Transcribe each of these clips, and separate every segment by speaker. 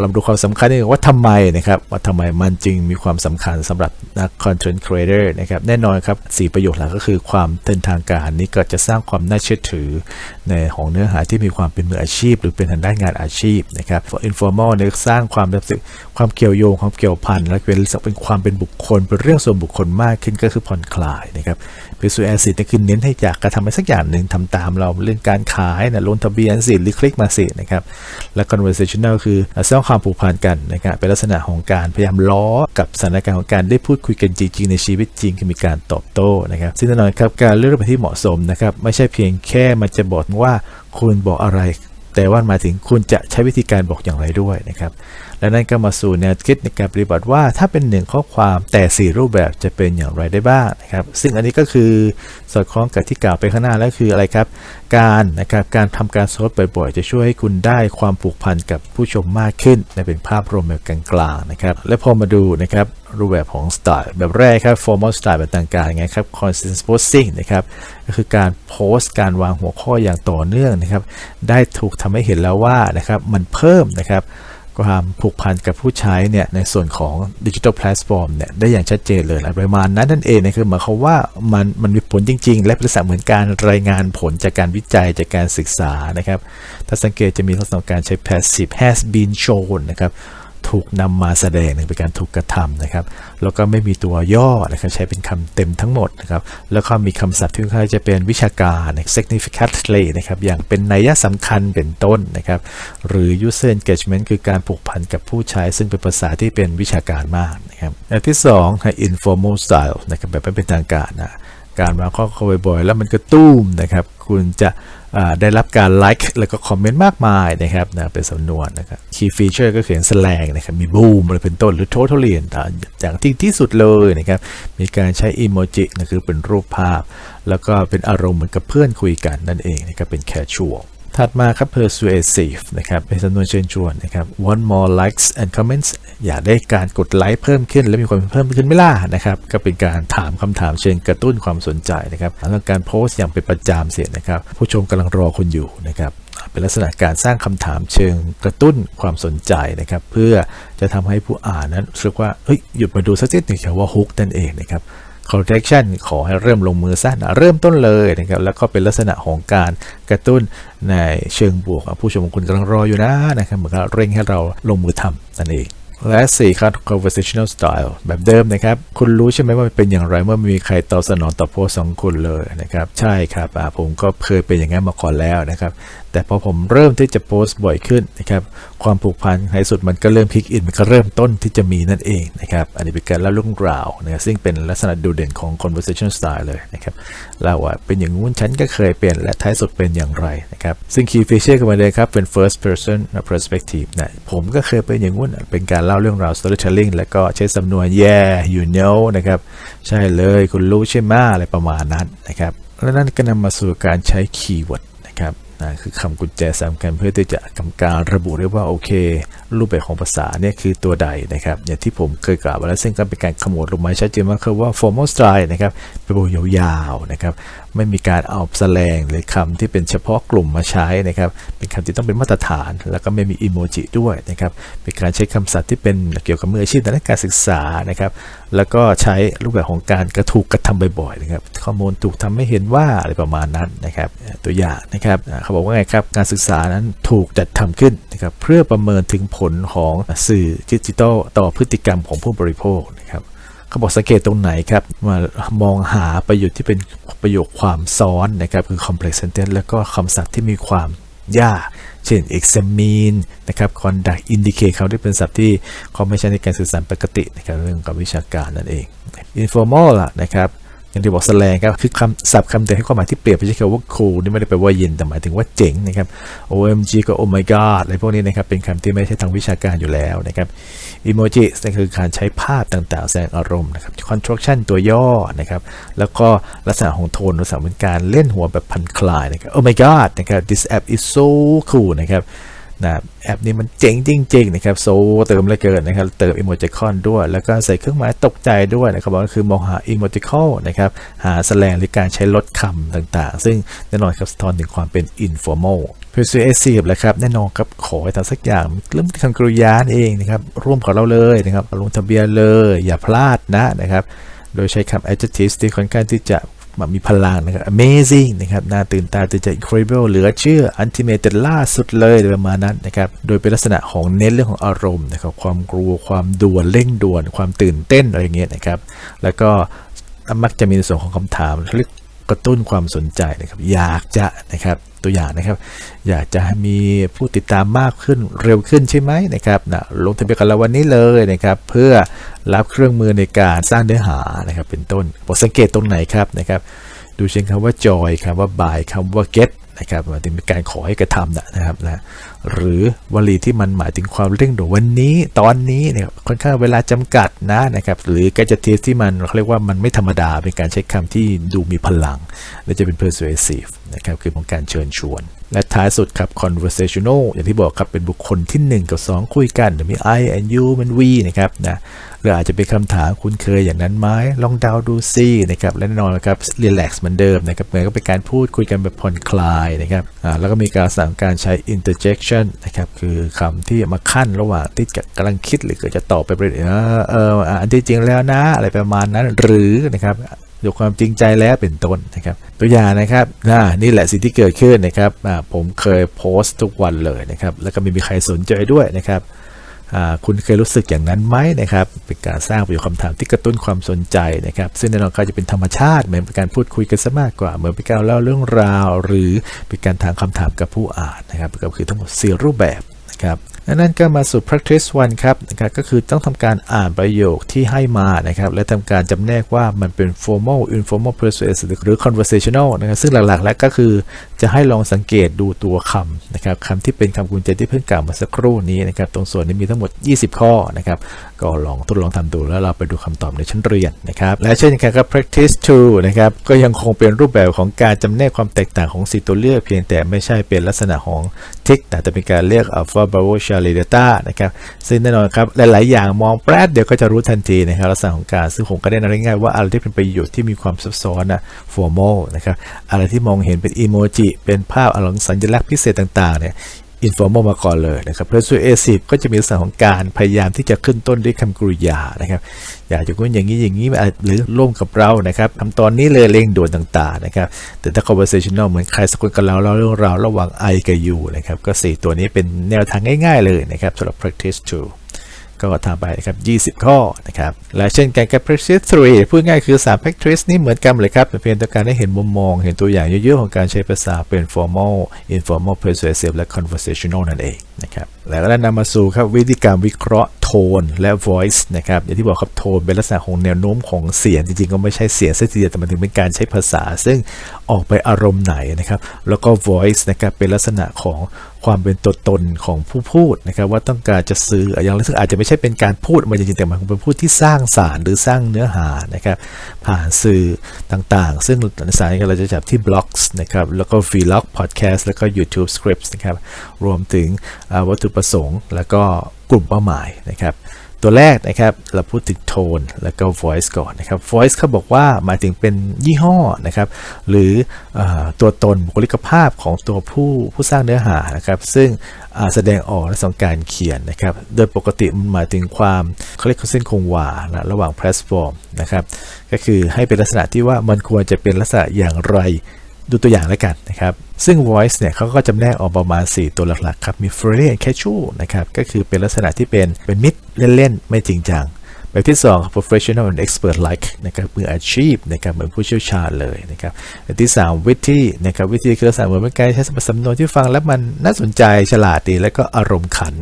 Speaker 1: เราดูความสำคัญนึงว่าทำไมนะครับว่าทำไมมันจึงมีความสำคัญสำหรับนัก content creator นะครับแน่นอนครับสประโยชน์หลักก็คือความเป็นทางการนี้ก็จะสร้างความน่าเชื่อถือ ในของเนื้อหาที่มีความเป็นมืออาชีพ หรือเป็นทางด้านงานอาชีพนะครับ informal เนี่ยสร้างความรู้สึกความเกี่ยวโยงความเกี่ยวพันและเป็นเป็นความเป็นบุคคล เป็นเรื่องส่วนบุคคลมากขึ้นก็คือผ่อนคลายนะครับ visual asset เนี่คือเน้นให้อยากกระทำอะไรสักอย่างหนึ่งทำตามเราเรื่องการขายนะลงทะเบียนสิหรือคลิกมาสินะครับและ conversational คือสร้างความผูกพันกันนะครับเป็นลักษณะของการพยายามล้อกับสถานการณ์ของการได้พูดคุยกันจริงๆในชีวิตจริงคือมีการตอบโต้นะครับซึ่งแน่นอนครับการเลือกไปที่เหมาะสมนะครับไม่ใช่เพียงแค่มันจะบอกว่าคุณบอกอะไร แต่ว่าหมายถึงคุณจะใช้วิธีการบอกอย่างไรด้วยนะครับ และนั่นก็มาสู่แนวคิดในการปฏิบัติว่าถ้าเป็นหนึ่งข้อความแต่ 4 รูปแบบจะเป็นอย่างไรได้บ้างนะครับ ซึ่งอันนี้ก็คือสอดคล้องกับที่กล่าวไปข้างหน้าแล้วคืออะไรครับ การนะครับการทำการโซดบ่อยๆ จะช่วยให้คุณได้ความผูกพันกับผู้ชมมากขึ้นในเป็นภาพรวมแบบกลางๆนะครับ และพอมาดูนะครับ รูปแบบของสไตล์แบบแรกครับ formal style แบบต่างๆไงครับ consistent posting นะครับก็คือการโพสต์การวางหัวข้ออย่างต่อเนื่องนะครับ ได้ถูกทำให้เห็นแล้วว่านะครับมันเพิ่มนะครับความผูกพันกับผู้ใช้เนี่ยในส่วนของดิจิทัลแพลตฟอร์มเนี่ยได้อย่างชัดเจนเลยอะประมาณนั้นนั่นเองนะคือหมายความว่ามันมันมีผลจริง ๆ และเป็นลักษณะเหมือนการรายงานผลจากการวิจัยจากการศึกษานะครับ ถ้าสังเกตจะมีลักษณะการใช้ passive has been shown นะครับ ถูกนำมาแสดงเป็นการถูกกระทำนะครับ แล้วก็ไม่มีตัวย่อนะครับใช้เป็นคำเต็มทั้งหมดนะครับ แล้วก็มีคำศัพท์ที่ค่อนข้างจะเป็นวิชาการ significantly นะครับ อย่างเป็นนัยสำคัญเป็นต้นนะครับ หรือ user engagement คือการผูกพันกับผู้ใช้ ซึ่งเป็นภาษาที่เป็นวิชาการมากนะครับอันที่2คือ informal style นะครับแบบไม่เป็นทางการนะการวางข้อความบ่อยๆ แล้วมันกระตุ้มนะครับ คุณจะ ได้รับการไลค์แล้วก็คอมเมนต์มากมายนะครับนะเป็นสำนวนนะครับคีย์ฟีเจอร์ก็เขียนแสลงนะครับมีบูมอะไรเป็นต้นหรือ totally ต่างๆอย่างที่ที่สุดเลยนะครับมีการใช้อิโมจินะคือเป็นรูปภาพ แล้วก็เป็นอารมณ์เหมือนกับเพื่อนคุยกันนั่นเองนะครับเป็นแคชชวล ถัดมาครับ persuasive นะครับเป็นจำนวนเชิญชวนนะครับ want more likes and comments อยากได้การกดไลค์เพิ่มขึ้น และมีคนเพิ่มขึ้นไหม่ล่ะนะครับ ก็เป็นการถามคำถามเชิงกระตุ้นความสนใจนะครับแล้วการโพสต์อย่างเป็นประจำเสียนะครับ ผู้ชมกำลังรอคุณอยู่นะครับเป็นลักษณะการสร้างคำถามเชิงกระตุ้นความสนใจนะครับ เพื่อจะทำให้ผู้อ่านนั้นรู้สึกว่าเฮ้ยหยุดมาดูสักนิดหนึ่งว่าฮุกนั่นเองนะครับ correction ขอให้เริ่มลงมือซะนะเริ่มต้นเลยนะครับแล้วก็เป็นลักษณะของการกระตุ้นในเชิงบวก ผู้ชมของคุณกำลังรออยู่นะนะครับเหมือนกับเร่งให้เราลงมือทำนั่นเอง และ 4 ครับ conversational style แบบเดิมนะครับ คุณรู้ใช่ไหมว่ามันเป็นอย่างไรเมื่อมีใครตอบสนองต่อโพสของคุณเลยนะครับ ใช่ครับผมก็เคยเป็นอย่างนั้นมาก่อนแล้วนะครับ แต่พอผมเริ่มที่จะโพสต์บ่อยขึ้นนะครับ ความผูกพันในสุดมันก็เริ่มพลิกอินมันก็เริ่มต้นที่จะมีนั่นเองนะครับ อันนี้เป็นการเล่าเรื่องราวนะซึ่งเป็นลักษณะโดดเด่นของ conversation style เลยนะครับเล่าว่าเป็นอย่างงู้นฉันก็เคยเป็นและท้ายสุดเป็นอย่างไรนะครับ ซึ่ง key feature ขึ้นมาเลยครับเป็น first person perspective นะผมก็เคยเป็นอย่างงู้นเป็นการเล่าเรื่องราว storytelling แล้วก็ใช้สำนวน yeah you know นะครับ ใช่เลยคุณรู้ใช่ไหมอะไรประมาณนั้นนะครับ และนั่นก็นำมาสู่การใช้คีย์เวิร์ดนะครับ นะคือคำกุญแจสำคัญเพื่อที่จะกำการระบุได้ว่าโอเค รูปแบบของภาษาเนี่ยคือตัวใดนะครับอย่างที่ผมเคยกล่าวไว้แล้วซึ่งก็เป็นการขมวดลงมาชัดเจนมากคือว่า formal style นะครับเป็นบทยคยาวนะครับไม่มีการเอาแสลงหรือคำที่เป็นเฉพาะกลุ่มมาใช้นะครับเป็นคำที่ต้องเป็นมาตรฐาน แล้วก็ไม่มีอีโมจิด้วยนะครับเป็นการใช้คำศัพท์ที่เป็นเกี่ยวกับมืออาชีพด้านการศึกษานะครับแล้วก็ใช้รูปแบบของการกระถูกกระทำบ่อยๆนะครับข้อมูลถูกทำให้เห็นว่าอะไรประมาณนั้นนะครับตัวอย่างนะครับเขาบอกว่าไงครับ การศึกษานั้นถูกจัดทำขึ้นนะครับเพื่อประเมินถึงผลของสื่อดิจิทัลต่อพฤติกรรมของผู้บริโภคนะครับเขาบอกสังเกตตรงไหนครับมามองหาประโยชน์ที่เป็นประโยคความซ้อนนะครับคือ complex sentence แล้วก็คำศัพท์ที่มีความยาก เช่น examine นะครับ conduct indicate เขาที่เป็นศัพท์ที่เขาไม่ใช้ในการสื่อสารปกตินะครับเรื่องกับวิชาการนั่นเอง informal ล่ะนะครับ อย่างที่บอกแสลงครับคือคำศัพท์คำเดียวให้ความหมายที่เปรียบไม่ใช่คำว่า cool นี่ไม่ได้แปลว่าเย็นแต่หมายถึงว่าเจ๋งนะครับ OMG ก็ Oh my god อะไรพวกนี้นะครับเป็นคำที่ไม่ใช่ทางวิชาการอยู่แล้วนะครับ emoji นั่นคือการใช้ภาพต่างๆ แสดงอารมณ์นะครับ contraction ตัวย่อนะครับแล้วก็ลักษณะของโทนลักษณะเป็นการเล่นหัวแบบพันคลายนะครับ Oh my god นะครับ this app is so cool นะครับ นะแอปนี้มันเจ๋งจริงๆนะครับโซเติมเลยเกินนะครับเติมอิโมจิคอนด้วย แล้วก็ใส่เครื่องหมายตกใจด้วยนะครับบอกก็คือมองหาอิโมจิคอนนะครับหาแสลงหรือการใช้ลดคำต่างๆ ซึ่งแน่นอนครับสะท้อนถึงความเป็น informal persuasive แหละครับแน่นอนครับขอให้ทำสักอย่างเริ่มที่คำกริยานเองนะครับร่วมกับเราเลยนะครับลงทะเบียนเลย อย่าพลาดนะนะครับโดยใช้คำ adjectives ที่ค่อนข้างที่จะ มีพลังนะครับ amazing นะครับน่าตื่นตาตื่นใจ incredible เหลือเชื่อ ultimate ล่าสุดเลยประมาณนั้นนะครับ โดยเป็นลักษณะของเน้นเรื่องของอารมณ์นะครับ ความกลัว ความด่วน เร่งด่วน ความตื่นเต้นอะไรเงี้ยนะครับ แล้วก็มักจะมีในส่วนของคำถามเรียก กระตุ้นความสนใจนะครับ อยากจะนะครับตัวอย่างนะครับ อยากจะมีผู้ติดตามมากขึ้นเร็วขึ้นใช่ไหมนะครับนะลงทะเบียนกันเราวันนี้เลยนะครับ เพื่อรับเครื่องมือในการสร้างเนื้อหานะครับ เป็นต้นผมสังเกตตรงไหนครับนะครับ ดูเช่นคำว่า joy คำว่า buy คำว่า get นะครับหมายถึงเป็นการขอให้กระทำนะครับนะหรือวลีที่มันหมายถึงความเร่งด่วนวันนี้ตอนนี้เนี่ยค่อนข้างเวลาจำกัดนะนะครับหรือการจะเทสที่มันเขาเรียกว่ามันไม่ธรรมดาเป็นการใช้คำที่ดูมีพลัง และจะเป็น persuasive นะครับคือของการเชิญชวน และท้ายสุดครับ conversational อย่างที่บอกครับเป็นบุคคลที่ 1 กับ 2 คุยกันมี I and you มัน we นะครับนะ หรืออาจจะเป็นคำถามคุณเคยอย่างนั้นไหมลองเดาดูซินะครับและแน่นอนครับ relax เหมือนเดิมนะครับเหมือนก็เป็นการพูดคุยกันแบบผ่อนคลายนะครับแล้วก็มีการสั่งการใช้ interjection นะครับคือคำที่มาขั้นระหว่างที่กำลังคิดหรือเกิดจะตอบไปประเด็นเออเอออันที่จริงแล้วนะ อะไรประมาณนั้นหรือนะครับด้วยความจริงใจแล้วเป็นต้นนะครับ ตัวอย่างนะครับนนี่แหละสิ่งที่เกิดขึ้นนะครับผมเคยโพสต์ทุกวันเลยนะครับ แล้วก็ไม่มีใครสนใจด้วยนะครับ คุณเคยรู้สึกอย่างนั้นไหมนะครับ เป็นการสร้างประโยคคำถามที่กระตุ้นความสนใจนะครับ ซึ่งแน่นอนก็จะเป็นธรรมชาติเหมือนเป็นการพูดคุยกันซะมากกว่า เหมือนเป็นการเล่าเรื่องราว หรือเป็นการถามคำถามกับผู้อ่านนะครับก็คือทั้งหมด4รูปแบบนะครับ นั่นก็มาสู่ practice one ครับนะครับก็คือต้องทำการอ่านประโยคที่ให้มานะครับและทำการจำแนกว่ามันเป็น formal informal persuasive หรือ conversational นะครับซึ่งหลักๆ แล้วก็คือจะให้ลองสังเกตดูตัวคำนะครับคำที่เป็นคำกุญแจที่เพิ่งกล่าวมาสักครู่นี้นะครับตรงส่วนนี้มีทั้งหมด 20 ข้อนะครับก็ลองทดลองทำดูแล้วเราไปดูคำตอบในชั้นเรียนนะครับและเช่นกันครับ practice two นะครับก็ยังคงเป็นรูปแบบของการจำแนกความแตกต่างของสีตัวเลือกเพียงแต่ไม่ใช่เป็นลักษณะของทิกแต่จะเป็นการเรียกเรเดต้านะครับซึ่งแน่นอนครับหลาย ๆ อย่างมองแป๊บเดียวก็จะรู้ทันทีนะครับลักษณะของการซึ่งผมก็ได้นำง่ายๆว่าอะไรที่เป็นประโยชน์ที่มีความซับซ้อนนะฟอร์มอลนะครับอะไรที่มองเห็นเป็นอีโมจิเป็นภาพอลังสัญลักษณ์พิเศษต่าง ๆ เนี่ย อินฟอร์มมาก่อนเลยนะครับ persuasive ก็จะมีลักษณะของการพยายามที่จะขึ้นต้นด้วยคำกริยานะครับ อยากจะคุยอย่างนี้อย่างนี้หรือร่วมกับเรานะครับทำตอนนี้เลยเร่งด่วนต่างๆนะครับ แต่ถ้า conversational เหมือนใครสักคนกับเราเล่าเรื่องราวระหว่าง I กับ you นะครับ ก็ 4 ตัวนี้เป็นแนวทางง่ายๆเลยนะครับสำหรับ practice 2 ก็ทำไปนะครับ 20 ข้อนะครับ และเช่นกันกับ practice 3พูดง่ายคือ 3 practice นี่เหมือนกันเลยครับเพียงแต่การได้เห็นมุมมอง เห็นตัวอย่างเยอะๆของการใช้ภาษาเป็น formal informal persuasive และ conversational นั่นเอง นะครับแล้วก็นำมาสู่ครับวิธีการวิเคราะห์โทนและ voice นะครับอย่างที่บอกครับโทนเป็นลักษณะของแนวโน้มของเสียงจริงๆ ก็ไม่ใช่เสียงซะทีเดียวแต่มันถึงเป็นการใช้ภาษา ซึ่งออกไปอารมณ์ไหนนะครับแล้วก็ voice นะครับเป็นลักษณะของความเป็นตัวตนของผู้พูดนะครับว่าต้องการจะซื้ออย่างซึ่งอาจจะไม่ใช่เป็นการพูดมาจริงๆแต่มันเป็นพูดที่สร้างสารรค์หรือสร้างเนื้อหานะครับผ่านสื่อต่างๆ ซึ่งสายเราจะจับที่บล็อกนะครับแล้วก็ vlog podcast แล้วก็ YouTube scripts นะครับรวมถึงวัตถุประสงค์ แล้วก็กลุ่มเป้าหมายนะครับ ตัวแรกนะครับเราพูดถึงโทนแล้วก็ voice ก่อนนะครับ voice เขาบอกว่าหมายถึงเป็นยี่ห้อนะครับ หรืออตัวตนบุคลิกภาพของตัวผู้ผู้สร้างเนื้อหานะครับ ซึ่งแสดงออกในสองการเขียนนะครับ โดยปกติมันหมายถึงความเขาเรียกเส้นคงวานะระหว่างแพลตฟอร์มนะครับ ก็คือให้เป็นลักษณะที่ว่ามันควรจะเป็นลักษณะอย่างไร ดูตัวอย่างแล้วกันนะครับ ซึ่ง voice เนี่ยเขาก็จำแนกออกประมาณ 4 ตัวหลักๆ ครับ มี friendly and casual นะครับ ก็คือเป็นลักษณะที่เป็นเป็นมิตรเล่นๆ ไม่จริงจัง แบบที่ 2 professional and expert like นะครับมืออาชีพนะครับเหมือนผู้เชี่ยวชาญเลยนะครับแบบที่3 witty นะครับ witty คือลักษณะเหมือนเป็นการใช้สำนวนที่ฟังแล้วมันน่าสนใจฉลาดดีแล้วก็อารมณ์ขัน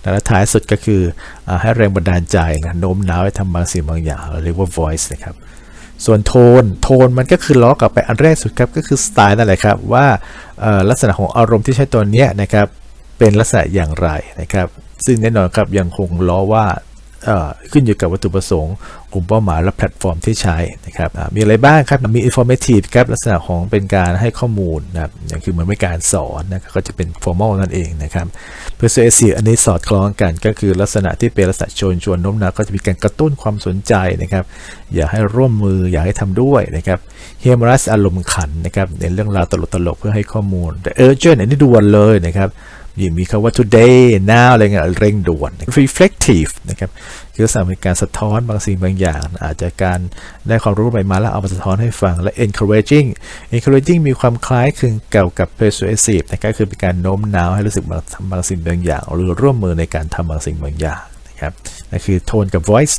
Speaker 1: และท้ายสุดก็คืออให้แรงบันดาลใจนะโน้มน้าวให้ทำบางสิ่งบางอย่างเรียกว่า voice นะครับ ส่วนโทน โทนมันก็คือล้อกลับไปอันแรกสุดครับก็คือสไตล์นั่นแหละครับว่าลักษณะของอารมณ์ที่ใช้ตัวนี้นะครับเป็นลักษณะอย่างไรนะครับ ซึ่งแน่นอนครับยังคงล้อว่าขึ้นอยู่กับวัตถุประสงค์ กลุ่มเป้าหมายและแพลตฟอร์มที่ใช้นะครับมีอะไรบ้างครับมี informative ครับลักษณะของเป็นการให้ข้อมูลนะครับอย่างคือเหมือนเป็นการสอนนะครับก็จะเป็น formal นั่นเองนะครับ persuasive อันนี้สอดคล้องกันก็คือลักษณะที่เป็นลักษณะชวนชวนโน้มน้าวก็จะมีการกระตุ้นความสนใจนะครับอยากให้ร่วมมืออยากให้ทำด้วยนะครับ humorous อารมณ์ขันนะครับในเรื่องราวตลกๆเพื่อให้ข้อมูลแต่ urgent อันนี้ด่วนเลยนะครับ มีคำว่า today now อะไรเงี้ยเร่งด่วน reflective นะครับคือลักษณะเป็นการสะท้อนบางสิ่งบางอย่าง อาจจะการได้ความรู้ใหม่มาแล้วเอามาสะท้อนให้ฟังและ encouraging encouraging มีความคล้ายคลึงเกี่ยวกับ persuasive นะครับคือเป็นการโน้มน้าวให้รู้สึกบางทำบางสิ่งบางอย่าง หรือร่วมมือในการทำบางสิ่งบางอย่างนะครับนั่นคือโทนกับ voice